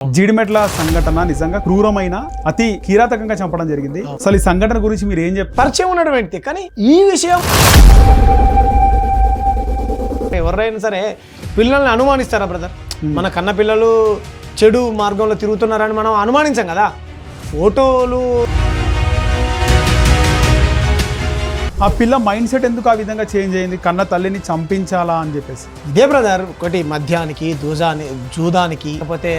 జీడిమెట్ల సంఘటన నిజంగా క్రూరమైన అతి కిరాతకంగా చంపడం జరిగింది. అసలు ఈ సంఘటన గురించి మీరు ఏం చెప్తారు పరిచయం ఉన్న వ్యక్తి కానీ ఈ విషయం ఎవరైనా సరే పిల్లల్ని అనుమానిస్తారా బ్రదర్? మన కన్న పిల్లలు చెడు మార్గంలో తిరుగుతున్నారని మనం అనుమానించాం కదా. ఫోటోలు ఆ పిల్ల మైండ్ సెట్ ఎందుకు ఆ విధంగా చేంజ్ అయింది? కన్న తల్లిని చంపించాలా అని చెప్పేసి. ఇదే బ్రదర్ ఒకటి మద్యానికి దూజాని జూదానికి. లేకపోతే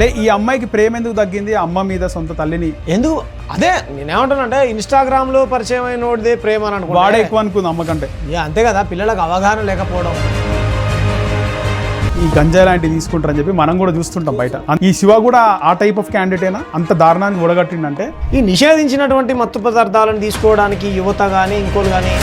లే ఈ అమ్మాయికి ప్రేమ ఎందుకు తగ్గింది? అమ్మ మీద సొంత తల్లిని. ఎందుకు? అదే నేనేమంటానంటే ఇన్స్టాగ్రామ్లో పరిచయం అయినోడిదే ప్రేమ అని అనుకుంటా. వాడే ఎక్కువ అనుకుంది అమ్మ కంటే. ఇక అంతే కదా పిల్లలకు అవగాహన లేకపోవడం. ఈ గంజాయి లాంటివి తీసుకుంటారని చెప్పి మనం కూడా చూస్తుంటాం బయట. ఈ శివ కూడా ఆ టైప్ ఆఫ్ క్యాండిడేటేనా అంత దారుణాన్ని ఒడగట్టిండంటే ఈ నిషేధించినటువంటి మత్తు పదార్థాలను తీసుకోవడానికి యువత కానీ ఇంకోలు కానీ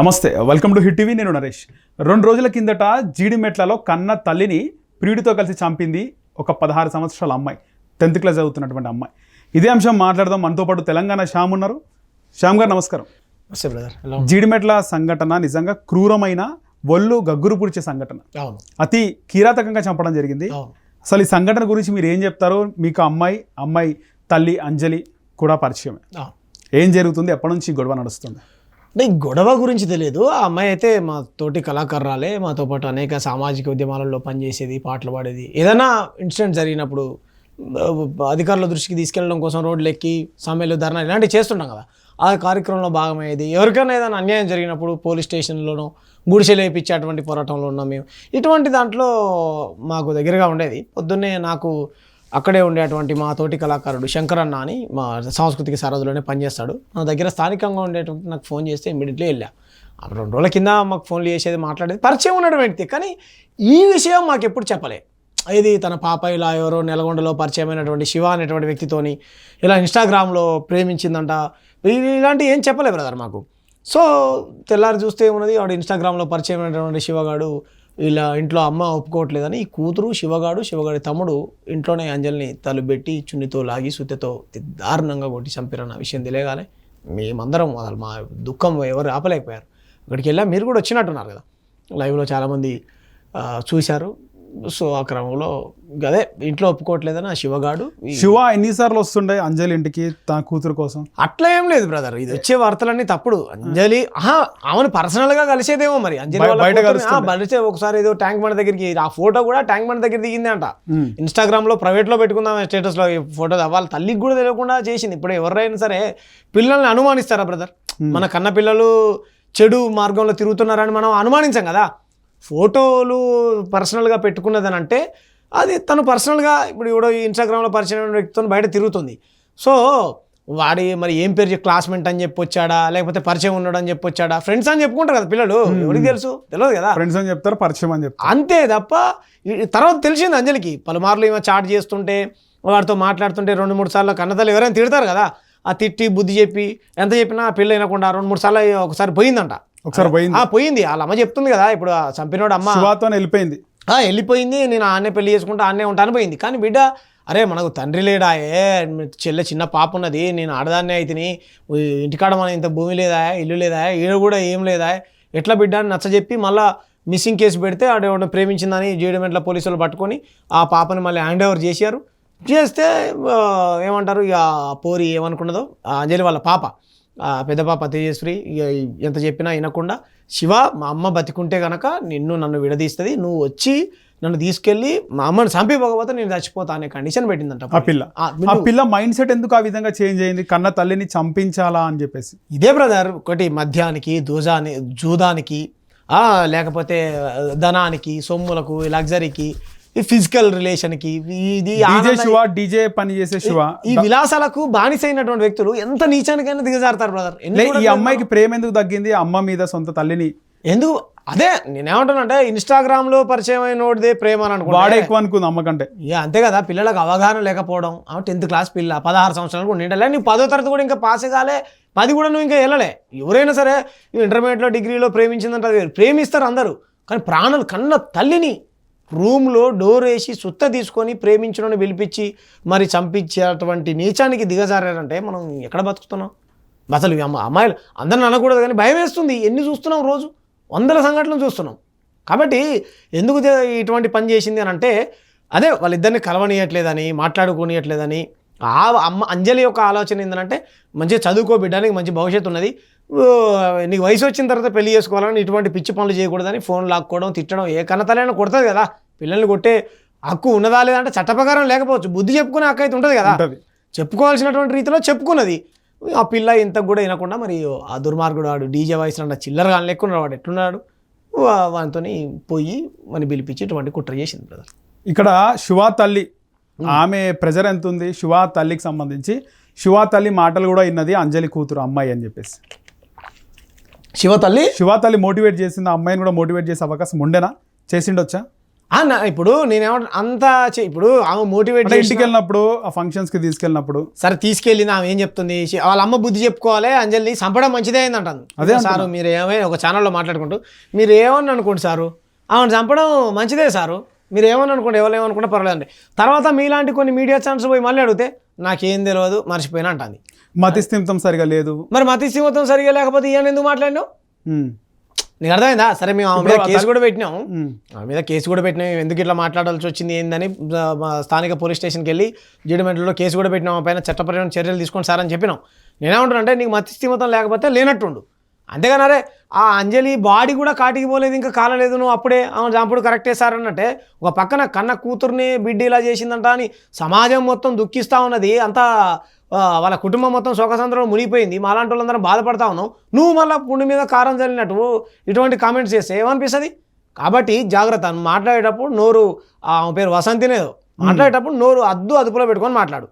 నమస్తే వెల్కమ్ టు హిట్ టీవీ నేను నరేష్. రెండు రోజుల కిందట జీడిమెట్లలో కన్న తల్లిని ప్రియుడితో కలిసి చంపింది ఒక పదహారు సంవత్సరాల అమ్మాయి టెన్త్ క్లాస్ చదువుతున్నటువంటి అమ్మాయి. ఇదే అంశం మాట్లాడదాం. మనతో పాటు తెలంగాణ శ్యామ్ ఉన్నారు. శ్యామ్ గారు నమస్కారం. జీడిమెట్ల సంఘటన నిజంగా క్రూరమైన ఒళ్ళు గగ్గురు పుడిచే సంఘటన. అవును. అతి కిరాతకంగా చంపడం జరిగింది. అసలు ఈ సంఘటన గురించి మీరు ఏం చెప్తారో మీకు అమ్మాయి అమ్మాయి తల్లి అంజలి కూడా పరిచయమే. ఏం జరుగుతుంది? ఎప్పటి నుంచి ఈ గొడవ నడుస్తుంది? అంటే ఈ గొడవ గురించి తెలియదు. ఆ అమ్మాయి అయితే మా తోటి కళాకారురాలే. మాతో పాటు అనేక సామాజిక ఉద్యమాలలో పనిచేసేది పాటలు పాడేది. ఏదైనా ఇన్సిడెంట్ జరిగినప్పుడు అధికారుల దృష్టికి తీసుకెళ్ళడం కోసం రోడ్లు ఎక్కి సమ్మెలు ధర్నా ఇలాంటివి చేస్తుంటాం కదా. ఆ కార్యక్రమంలో భాగమయ్యేది. ఎవరికైనా ఏదైనా అన్యాయం జరిగినప్పుడు పోలీస్ స్టేషన్లోనో గుడిసెలు వేయించేటువంటి పోరాటంలో ఉన్నాం మేము. ఇటువంటి దాంట్లో మాకు దగ్గరగా ఉండేది. పొద్దున్నే నాకు అక్కడే ఉండేటువంటి మా తోటి కళాకారుడు శంకరన్న అని మా సాంస్కృతిక సరదులోనే పనిచేస్తాడు. నా దగ్గర స్థానికంగా ఉండేటువంటి నాకు ఫోన్ చేస్తే ఇమ్మీడియట్లీ వెళ్ళా. ఆ రెండు రోజుల కింద మాకు ఫోన్లు చేసేది మాట్లాడేది పరిచయం ఉండడం వ్యక్తి. కానీ ఈ విషయం మాకు ఎప్పుడు చెప్పలే. ఇది తన పాప ఇలా ఎవరో నెలగొండలో పరిచయమైనటువంటి శివ అనేటువంటి వ్యక్తితోని ఇలా ఇన్స్టాగ్రామ్లో ప్రేమించిందంట. ఇలాంటివి ఏం చెప్పలే బ్రదర్ మాకు. సో తెల్లారి చూస్తే ఉన్నది ఆవిడ ఇన్స్టాగ్రామ్లో పరిచయమైనటువంటి శివగాడు ఇలా ఇంట్లో అమ్మ ఒప్పుకోవట్లేదని ఈ కూతురు శివగాడు శివగాడి తమ్ముడు ఇంట్లోనే అంజలిని తలుబెట్టి చున్నితో లాగి సుత్తెతో దారుణంగా కొట్టి చంపారన్న విషయం తెలియగానే మేమందరం అసలు మా దుఃఖం ఎవరు ఆపలేకపోయారు. అక్కడికి వెళ్ళా మీరు కూడా వచ్చినట్టున్నారు కదా. లైవ్లో చాలామంది చూశారు. సో ఆ క్రమంలో అదే ఇంట్లో ఒప్పుకోవట్లేదని ఆ శివగాడు శివ ఎన్నిసార్లు వస్తుండే అంజలి ఇంటికి తన కూతురు కోసం? అట్లా ఏం లేదు బ్రదర్ ఇది వచ్చే వార్తలన్నీ తప్పుడు. అంజలి ఆహా ఆమెను పర్సనల్గా కలిసేదేమో మరి. అంజలి బయట ఒకసారి ఏదో ట్యాంక్ బండ్ దగ్గరికి ఆ ఫోటో కూడా ట్యాంక్ బండ్ దగ్గర దిగింది అంట. ఇన్స్టాగ్రామ్లో ప్రైవేట్లో పెట్టుకుందాం స్టేటస్లో ఫోటో వాళ్ళ తల్లికి కూడా తెలియకుండా చేసింది. ఇప్పుడు ఎవరైనా సరే పిల్లల్ని అనుమానిస్తారా బ్రదర్? మన కన్న పిల్లలు చెడు మార్గంలో తిరుగుతున్నారని మనం అనుమానించాం కదా. ఫోటోలు పర్సనల్గా పెట్టుకున్నదని అంటే అది తను పర్సనల్గా ఇప్పుడు ఇప్పుడు ఇన్స్టాగ్రామ్లో పరిచయం వ్యక్తితో బయట తిరుగుతుంది. సో వాడి మరి ఏం పేరు క్లాస్మేట్ అని చెప్పి వచ్చాడా లేకపోతే పరిచయం ఉన్నాడు అని చెప్పి వచ్చాడా ఫ్రెండ్స్ అని చెప్పుకుంటారు కదా పిల్లలు. ఎవరికి తెలుసు? తెలియదు కదా. ఫ్రెండ్స్ అని చెప్తారు పరిచయం అని చెప్తారు. అంతే తప్ప తర్వాత తెలిసింది అంజలికి. పలుమార్లు ఏమో చాట్ చేస్తుంటే వాడితో మాట్లాడుతుంటే రెండు మూడు సార్లు కన్నతల్లి ఎవరైనా తిడతారు కదా. ఆ తిట్టి బుద్ధి చెప్పి ఎంత చెప్పినా పిల్ల వినకుండా రెండు మూడు సార్లు ఒకసారి పోయిందంట. ఒకసారి పోయింది. ఆ పోయింది. వాళ్ళ అమ్మ చెప్తుంది కదా ఇప్పుడు చంపినోడు అమ్మ శివతో వెళ్ళిపోయింది. ఆ, వెళ్ళిపోయింది. నేను ఆన్నే పెళ్ళి చేసుకుంటా ఆన్నే ఉంటాను పోయింది. కానీ బిడ్డ అరే మనకు తండ్రి లేడాయే చెల్లె చిన్న పాప ఉన్నది నేను ఆడదాన్నే అయితేని ఇంటికాడ మన ఇంత భూమి లేదా ఇల్లు లేదా ఈడ కూడా ఏం లేదా ఎట్లా బిడ్డ అని నచ్చజెప్పి మళ్ళా మిస్సింగ్ కేసు పెడితే ఆడ ఎవరిని ప్రేమించిందని జీడిమెంట్ల పోలీసులు పట్టుకొని ఆ పాపని మళ్ళీ హ్యాండ్ ఓవర్ చేశారు. చేస్తే ఏమంటారు ఇక పోరి ఏమనుకున్నదో ఆ అంజలి వాళ్ళ పాప. పెద్ద పాప ఎంత చెప్పినా వినకుండా శివ మా అమ్మ బతికుంటే గనక నిన్ను నన్ను విడదీస్తుంది నువ్వు వచ్చి నన్ను తీసుకెళ్ళి మా అమ్మని చంపిపోకపోతే నేను చచ్చిపోతా అనే కండిషన్ పెట్టిందంట ఆ పిల్ల. ఆ, పిల్ల మైండ్ సెట్ ఎందుకు ఆ విధంగా చేంజ్ అయింది? కన్న తల్లిని చంపించాలా అని చెప్పేసి. ఇదే బ్రదర్ ఒకటి మద్యానికి దూజాని జూదానికి లేకపోతే ధనానికి సొమ్ములకు లగ్జరీకి ఈ ఫిజికల్ రిలేషన్కి ఇది శివ డీజే పని చేసే శివ. ఈ విలాసాలకు బానిసైనటువంటి వ్యక్తులు ఎంత నీచానికైనా దిగజారుతారు బ్రదర్ ఈ అమ్మాయికి ప్రేమ ఎందుకు తగ్గింది? అమ్మ మీద సొంత తల్లిని. ఎందుకు? అదే నేనేమంటానంటే ఇన్స్టాగ్రామ్లో పరిచయం అయినోడిదే ప్రేమ అని అనుకుంటా. వాడే ఎక్కువ అనుకుంది అమ్మ కంటే. ఇక అంతే కదా పిల్లలకు అవగాహన లేకపోవడం. టెన్త్ క్లాస్ పిల్ల పదహారు సంవత్సరాలు కూడా నిండలే. నీ పదో తరగతి కూడా ఇంకా పాస్ కాలే. పది కూడా నువ్వు ఇంకా వెళ్ళలే. ఎవరైనా సరే ఇంటర్మీడియట్లో డిగ్రీలో ప్రేమించిందంటే. ప్రేమిస్తారు అందరూ. కానీ ప్రాణాలు కన్న తల్లిని రూమ్లో డోర్ వేసి సుత్త తీసుకొని ప్రేమించడం పిలిపించి మరి చంపించేటువంటి నీచానికి దిగజారారంటే మనం ఎక్కడ బతుకుతున్నాం? అసలు అమ్మ అమ్మాయిలు అందరిని అనకూడదు కానీ భయం వేస్తుంది. ఎన్ని చూస్తున్నాం రోజు? వందల సంఘటనలు చూస్తున్నాం. కాబట్టి ఎందుకు ఇటువంటి పని చేసింది అని అంటే అదే వాళ్ళిద్దరిని కలవనీయట్లేదని మాట్లాడుకోనియట్లేదని ఆ అమ్మ అంజలి యొక్క ఆలోచన ఏంటంటే మంచిగా చదువుకో బిడ్డానికి మంచి భవిష్యత్తు ఉన్నది. నీకు వయసు వచ్చిన తర్వాత పెళ్ళి చేసుకోవాలని ఇటువంటి పిచ్చి పనులు చేయకూడదని ఫోన్ లాక్కోవడం తిట్టడం ఏ కన్నతలైనా కొడుతుంది కదా. పిల్లల్ని కొట్టే హక్కు ఉన్నదా లేదంటే చట్ట ప్రకారం లేకపోవచ్చు. బుద్ధి చెప్పుకునే హక్కు అయితే ఉంటుంది కదా. చెప్పుకోవాల్సినటువంటి రీతిలో చెప్పుకున్నది. ఆ పిల్ల ఇంత కూడా వినకుండా మరి ఆ దుర్మార్గుడు వాడు డీజే వాయిస్ అన్న చిల్లర కానీ లెక్కున్నాడు వాడు ఎట్లున్నాడు? వానితో పోయి మన పిలిపించి ఇటువంటి కుట్ర చేసింది బ్రదర్. ఇక్కడ శివా తల్లి ఆమె ప్రెజర్ ఎంత ఉంది శివా తల్లికి సంబంధించి శివా తల్లి మాటలు కూడా విన్నది అంజలి కూతురు అమ్మాయి అని చెప్పేసి. శివ తల్లి శివా తల్లి మోటివేట్ చేసింది ఆ అమ్మాయిని కూడా మోటివేట్ చేసే అవకాశం ఉండేనా? చేసిండొచ్చా? ఆ, నా- ఇప్పుడు నేనేమంటా అంత ఇప్పుడు ఆమె మోటివేట్ ఇంటికి వెళ్ళినప్పుడు ఆ ఫంక్షన్స్కి తీసుకెళ్ళినప్పుడు? సరే తీసుకెళ్ళింది ఆమె ఏం చెప్తుంది? వాళ్ళ అమ్మ బుద్ధి చెప్పుకోవాలి అంజలిని చంపడం మంచిదే అయింది అంటాను అదే సారు మీరు ఏమైనా ఒక ఛానల్లో మాట్లాడుకుంటూ మీరు ఏమని అనుకోండి సారు? ఆమెను చంపడం మంచిదే సారు. మీరు ఏమని అనుకోండి ఎవరు ఏమనుకుంటే పర్వాలేదండి. తర్వాత మీలాంటి కొన్ని మీడియా ఛానల్స్ పోయి మళ్ళీ అడిగితే నాకేం తెలియదు మర్చిపోయినా అంటుంది. మతిస్థిమితం సరిగా లేదు. మరి మతి సింహత్వం సరిగా లేకపోతే ఇవన్నీ ఎందుకు మాట్లాడినావు? నీకు అర్థమైందా? సరే మేము ఆమె మీద కేసు కూడా పెట్టినాం. ఆమె మీద కేసు కూడా పెట్టినాం. ఎందుకు ఇట్లా మాట్లాడాల్సి వచ్చింది ఏందని స్థానిక పోలీస్ స్టేషన్కి వెళ్ళి జీడిమెంట్లో కేసు కూడా పెట్టినాం. ఆ పైన చట్టపరమైన చర్యలు తీసుకోండి సార్ అని చెప్పినాం. నేనేమంటున్నా నీకు మతి స్థిమతం లేకపోతే లేనట్టుండు. అంతేగాని అరే ఆ అంజలి బాడీ కూడా కాటికి పోలేదు ఇంకా కాలలేదు నువ్వు అప్పుడే. అవును అప్పుడు కరెక్టే సార్ అన్నట్టే. ఒక పక్కన కన్న కూతుర్ని బిడ్డ ఇలా చేసిందంట అని సమాజం మొత్తం దుఃఖిస్తూ ఉన్నది. అంతా వాళ్ళ కుటుంబం మొత్తం సుఖసంద్రంలో మునిగిపోయింది. మాలాంటి వాళ్ళందరం బాధపడతా ఉన్నావు నువ్వు మళ్ళీ పుండి మీద కారం చల్లినట్టు ఇటువంటి కామెంట్స్ చేస్తే ఏమనిపిస్తుంది? కాబట్టి జాగ్రత్త మాట్లాడేటప్పుడు నోరు ఆమె పేరు వసంతినేదో మాట్లాడేటప్పుడు నోరు అద్దు అదుపులో పెట్టుకొని మాట్లాడు.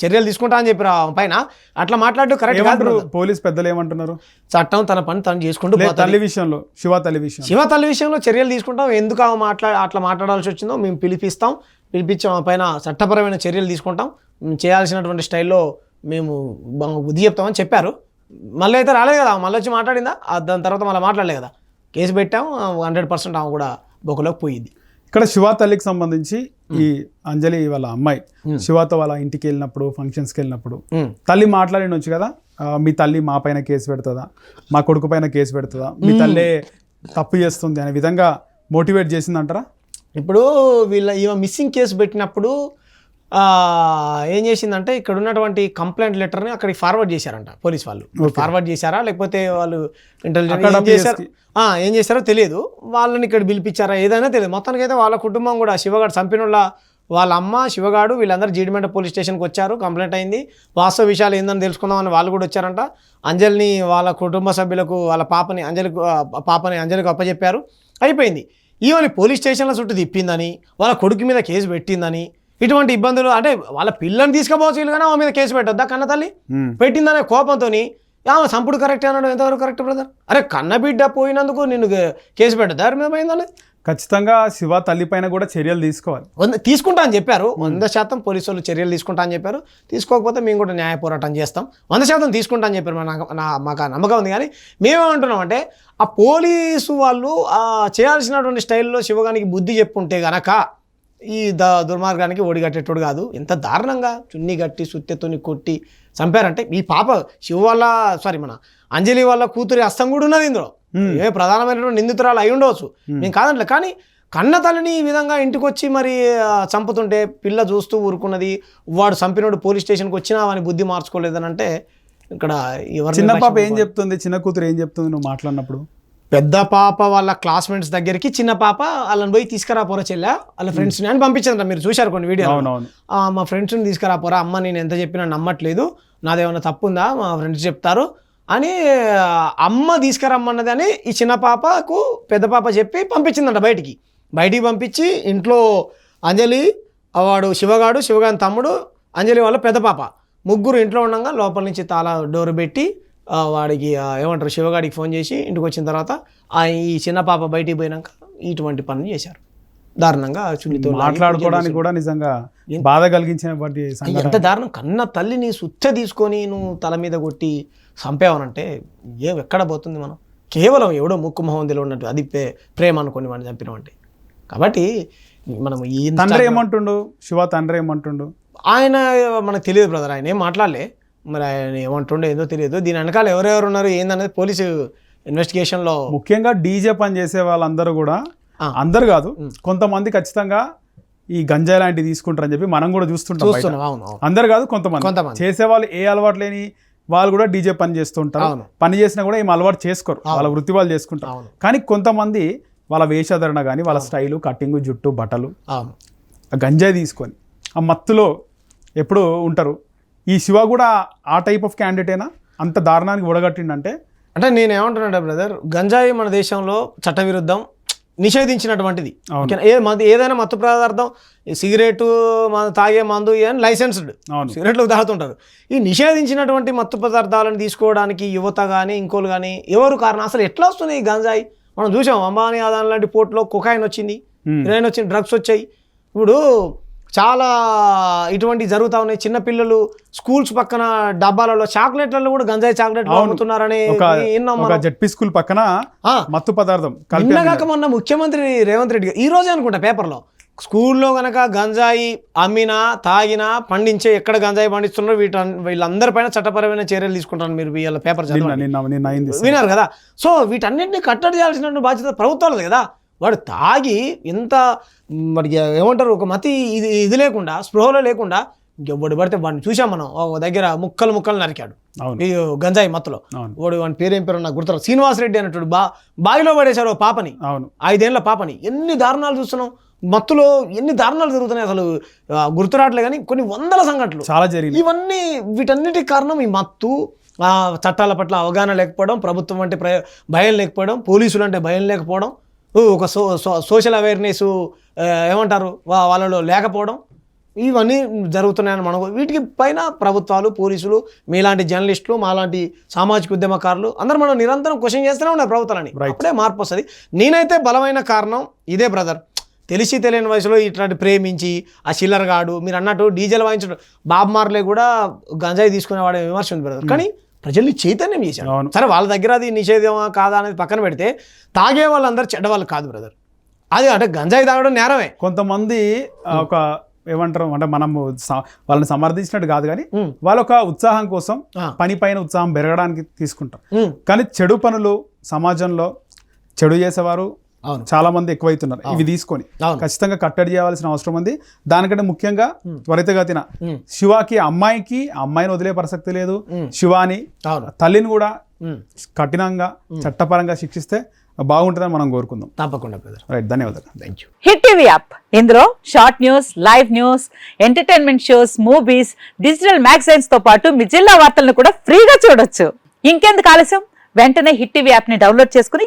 చర్యలు తీసుకుంటా అని చెప్పారు పైన అట్లా మాట్లాడు కరెక్ట్ కాదు. పోలీస్ పెద్దలు ఏమంటున్నారు? చట్టం తన పని తను చేసుకుంటూ లేదు, తల్లి విషయంలో శివ తల్లి విషయం శివ తల్లి విషయంలో చర్యలు తీసుకుంటాం. ఎందుకు ఆమె మాట్లా అట్లా మాట్లాడాల్సి వచ్చిందో మేము పిలిపిస్తాం. పిలిపించి ఆమె పైన చట్టపరమైన చర్యలు తీసుకుంటాం. చేయాల్సినటువంటి స్టైల్లో మేము బుద్ధి చెప్తామని చెప్పారు. మళ్ళీ అయితే రాలేదు కదా మళ్ళీ వచ్చి మాట్లాడిందా? దాని తర్వాత మళ్ళీ మాట్లాడలేదు కదా. కేసు పెట్టాం హండ్రెడ్ పర్సెంట్ ఆమె కూడా బొక్కలోకి పోయింది. ఇక్కడ శివ తల్లికి సంబంధించి ఈ అంజలి వాళ్ళ అమ్మాయి శివతో వాళ్ళ ఇంటికి వెళ్ళినప్పుడు ఫంక్షన్స్కి వెళ్ళినప్పుడు. తల్లి మాట్లాడినొచ్చు కదా మీ తల్లి మా పైన కేసు పెడుతుందా? మా కొడుకు పైన కేసు పెడుతుందా? మీ తల్లే తప్పు చేస్తుంది అనే విధంగా మోటివేట్ చేసిందంటారా? ఇప్పుడు వీళ్ళ ఈమె మిస్సింగ్ కేసు పెట్టినప్పుడు ఏం చేసిందంటే ఇక్కడ ఉన్నటువంటి కంప్లైంట్ లెటర్ని అక్కడికి ఫార్వర్డ్ చేశారంట పోలీస్ వాళ్ళు. ఫార్వర్డ్ చేశారా? లేకపోతే వాళ్ళు ఇంటెలిజెంట్ ఏం చేశారు? ఏం చేశారో తెలియదు. వాళ్ళని ఇక్కడ పిలిపించారా? ఏదైనా తెలియదు. మొత్తానికైతే వాళ్ళ కుటుంబం కూడా శివగాడు చంపినోళ్ళ వాళ్ళ అమ్మ శివగాడు వీళ్ళందరూ జీడిమెంట పోలీస్ స్టేషన్కి వచ్చారు. కంప్లైంట్ అయింది. వాస్తవ విషయాలు ఏందని తెలుసుకుందామని వాళ్ళు కూడా వచ్చారంట. అంజలిని వాళ్ళ కుటుంబ సభ్యులకు వాళ్ళ పాపని అంజలికి ఆ, పాపని అంజలికి అప్పచెప్పారు అయిపోయింది. ఈవెన్ పోలీస్ స్టేషన్ల చుట్టూ తిప్పిందని వాళ్ళ కొడుకు మీద కేసు పెట్టిందని ఇటువంటి ఇబ్బందులు అంటే వాళ్ళ పిల్లని తీసుకుపోవచ్చు కానీ ఆమె మీద కేసు పెట్టొద్దా కన్న తల్లి. పెట్టిందనే కోపంతో ఆమె సంపుడు కరెక్ట్ అన్నాడు ఎంతవరకు కరెక్ట్ బ్రదర్? అరే కన్న బిడ్డ పోయినందుకు నిన్ను కేసు పెట్టద్దా? మీద పోయిందని ఖచ్చితంగా శివ తల్లి పైన కూడా చర్యలు తీసుకోవాలి. వంద తీసుకుంటా అని చెప్పారు. వంద శాతం పోలీసు వాళ్ళు చర్యలు తీసుకుంటా అని చెప్పారు. తీసుకోకపోతే మేము కూడా న్యాయ పోరాటం చేస్తాం. వంద శాతం తీసుకుంటా అని చెప్పారు. నా మాకు నమ్మకం ఉంది కానీ మేమేమంటున్నాం అంటే ఆ పోలీసు వాళ్ళు చేయాల్సినటువంటి స్టైల్లో శివగానికి బుద్ధి చెప్పుంటే గనక ఈ ద దుర్మార్గానికి ఓడిగట్టేటోడు కాదు. ఎంత దారుణంగా చున్ని కట్టి సుత్తెతోని కొట్టి చంపారంటే ఈ పాప శివ వాళ్ళ సారీ మన అంజలి వాళ్ళ కూతురి అస్తం కూడా ఉన్నది ఇందులో. ఏ ప్రధానమైనటువంటి నిందితురాలు అయి ఉండవచ్చు. నేను కాదంటే కానీ కన్న తల్లిని ఈ విధంగా ఇంటికి వచ్చి మరి చంపుతుంటే పిల్ల చూస్తూ ఊరుకున్నది వాడు చంపినోడు పోలీస్ స్టేషన్కి వచ్చినా వాని బుద్ధి మార్చుకోలేదని అంటే ఇక్కడ చిన్న పాప ఏం చెప్తుంది? చిన్న కూతురు ఏం చెప్తుంది నువ్వు మాట్లాడినప్పుడు? పెద్ద పాప వాళ్ళ క్లాస్మేట్స్ దగ్గరికి చిన్న పాప వాళ్ళని పోయి తీసుకురా పోరా చెల్లె వాళ్ళ ఫ్రెండ్స్ని అని పంపించండి మీరు చూశారు కొన్ని వీడియో మా ఫ్రెండ్స్ని తీసుకురా పోరా అమ్మ నేను ఎంత చెప్పినా నమ్మట్లేదు నాదేమన్నా తప్పు ఉందా మా ఫ్రెండ్స్ చెప్తారు అని అమ్మ తీసుకురమ్మన్నది అని ఈ చిన్న పాపకు పెద్ద పాప చెప్పి పంపించిందంట బయటికి. బయటికి పంపించి ఇంట్లో అంజలి వాడు శివగాడు శివగాని తమ్ముడు అంజలి వాళ్ళ పెద్ద పాప. ముగ్గురు ఇంట్లో ఉండగా లోపల నుంచి తాళ డోర్ పెట్టి వాడికి ఏమంటారు శివగాడికి ఫోన్ చేసి ఇంటికి వచ్చిన తర్వాత ఆ ఈ చిన్న పాప బయటికి పోయినాక ఇటువంటి పనులు చేశారు. దారుణంగా చున్నితో మాట్లాడుకోవడానికి కూడా నిజంగా బాధ సంఘటన. ఎంత దారుణం. కన్న తల్లిని సుచ్చ తీసుకొని నువ్వు తల మీద కొట్టి చంపావనంటే ఏ ఎక్కడ పోతుంది మనం? కేవలం ఎవడో ముక్కు మొహందిలో ఉన్నట్టు అది ప్రే ప్రేమ అనుకొని వాడిని చంపినామంటే కాబట్టి మనం ఈ తండ్రి ఏమంటుండు? శివ తండ్రి ఏమంటుండు? ఆయన మనకు తెలియదు బ్రదర్ ఆయన ఏం మాట్లాడలే. మరి ఆయన ఏమంటుండో ఏదో తెలియదు. దీని వెనకాల ఎవరెవరు ఉన్నారు ఏందనేది పోలీసు ఇన్వెస్టిగేషన్లో ముఖ్యంగా డీజే పని చేసే వాళ్ళందరూ కూడా. అందరు కాదు కొంతమంది ఖచ్చితంగా ఈ గంజాయి లాంటివి తీసుకుంటారని చెప్పి మనం కూడా చూస్తుంటాం అవును అందరు కాదు కొంతమంది. చేసే వాళ్ళు ఏ అలవాటు లేని వాళ్ళు కూడా డీజే పని చేస్తుంటారు. పని చేసినా కూడా ఏం అలవాటు చేసుకోరు వాళ్ళ వృత్తి వాళ్ళు చేసుకుంటారు. కానీ కొంతమంది వాళ్ళ వేషధరణ కానీ వాళ్ళ స్టైలు కటింగ్ జుట్టు బట్టలు గంజాయి తీసుకొని ఆ మత్తులో ఎప్పుడు ఉంటారు. ఈ శివ కూడా ఆ టైప్ ఆఫ్ క్యాండిడేటేనా అంత దారుణానికి ఒడగట్టిండంటే? అంటే నేను ఏమంటున్నా బ్రదర్ గంజాయి మన దేశంలో చట్టవిరుద్ధం నిషేధించినటువంటిది? ఏ మందు ఏదైనా మత్తు పదార్థం సిగరెట్ తాగే మందు అని లైసెన్స్డ్ సిగరెట్లు తాగుతుంటారు. ఈ నిషేధించినటువంటి మత్తు పదార్థాలను తీసుకోవడానికి యువత కానీ ఇంకోలు కానీ ఎవరు కారణం? అసలు ఎట్లా వస్తున్నాయి ఈ గంజాయి? మనం చూసాం అంబానీ ఆదాన్ లాంటి పోర్ట్లో కొకాయిన్ వచ్చింది. హీరోయిన్ వచ్చింది డ్రగ్స్ వచ్చాయి. ఇప్పుడు చాలా ఇటువంటి జరుగుతా ఉన్నాయి. చిన్న పిల్లలు స్కూల్స్ పక్కన డబ్బాలలో చాక్లెట్లలో కూడా గంజాయి చాక్లెట్లు అవును. అమ్ముతున్నారని. జెడ్పీ స్కూల్ పక్కన మత్తు పదార్థం నిన్నగాక మొన్న ముఖ్యమంత్రి రేవంత్ రెడ్డి ఈ రోజే అనుకుంటా పేపర్లో. స్కూల్లో గనక గంజాయి అమ్మినా తాగినా పండించే ఎక్కడ గంజాయి పండిస్తున్నారో వీట వీళ్ళందరిపైన చట్టపరమైన చర్యలు తీసుకుంటారు మీరు వీళ్ళ పేపర్ విన్నారు కదా? సో వీటన్నిటిని కట్టడి చేయాల్సిన బాధ్యత ప్రభుత్వాలది కదా? వాడు తాగి ఎంత మరి ఏమంటారు ఒక మతి ఇది ఇది లేకుండా స్పృహలో లేకుండా ఇంకెవ్వడు పడితే వాడిని చూసాం మనం. ఒక దగ్గర ముక్కలు ముక్కలు నరికాడు. ఈ గంజాయి మత్తులో. వాడు వాడి పేరేం పేరు నాకు గుర్తు శ్రీనివాస్ రెడ్డి అన్నట్టు బా బావిలో పడేశారు పాపని. అవును. ఐదేళ్ళ పాపని. ఎన్ని దారుణాలు చూస్తున్నాం. మత్తులో ఎన్ని దారుణాలు జరుగుతున్నాయి అసలు ఆ, గుర్తు రావట్లే కానీ కొన్ని వందల సంఘటనలు. చాలా జరిగింది ఇవన్నీ వీటన్నిటికి కారణం ఈ మత్తు ఆ, చట్టాల పట్ల అవగాహన లేకపోవడం ప్రభుత్వం అంటే ప్ర భయం లేకపోవడం పోలీసులు అంటే భయం లేకపోవడం ఒక సో సో- సోషల్ అవేర్నెస్ ఏమంటారు? వా- వాళ్ళలో లేకపోవడం ఇవన్నీ జరుగుతున్నాయని మనం వీటికి పైన ప్రభుత్వాలు పోలీసులు మీలాంటి జర్నలిస్టులు మాలాంటి సామాజిక ఉద్యమకారులు అందరూ మనం నిరంతరం క్వశ్చన్ చేస్తూనే ఉన్నాయి ప్రభుత్వాలని. అప్పుడే మార్పు వస్తుంది. నేనైతే బలమైన కారణం ఇదే బ్రదర్ తెలిసి తెలియని వయసులో ఇట్లాంటి ప్రేమించి ఆ చిల్లరగాడు మీరు అన్నట్టు డీజిల్ వాయించడం. బాబ్ మార్లే కూడా గంజాయి తీసుకునేవాడే విమర్శ ఉంది బ్రదర్ కానీ ప్రజల్ని చైతన్యం అవును. సరే వాళ్ళ దగ్గర అది నిషేధమా కాదా అనేది పక్కన పెడితే తాగే వాళ్ళందరూ చెడ్డవాళ్ళు కాదు బ్రదర్ అది అంటే గంజాయి తాగడం నేరమే. కొంతమంది ఒక ఏమంటారు అంటే మనము వాళ్ళని సమర్థించినట్టు కాదు కానీ ఉమ్, వాళ్ళ ఒక ఉత్సాహం కోసం. పని పైన ఉత్సాహం పెరగడానికి తీసుకుంటారు ఉమ్, కానీ చెడు పనులు సమాజంలో చెడు చేసేవారు చాలా మంది ఎక్కువైతున్నారు. ఇవి తీసుకొని. ఖచ్చితంగా కట్టడి చేయాల్సిన అవసరం ఉంది. దానికంటే ముఖ్యంగా త్వరితగతిన శివాకి అమ్మాయికి అమ్మాయిని వదిలే ప్రసక్తి లేదు. శివాని తల్లిని కూడా కఠినంగా చట్టపరంగా శిక్షిస్తే బాగుంటుందని మనం కోరుకుందాం. తప్పకుండా రైట్ ధన్యవాదాలు. Thank you hit TV app. ఇందులో short news live news entertainment shows movies digital మ్యాగజైన్స్తో పాటు మీ జిల్లా వార్తలను కూడా ఫ్రీగా చూడొచ్చు. ఇంకెందుకు ఆలస్యం? వెంటనే హిట్ టీవీ యాప్ని డౌన్లోడ్ చేసుకుని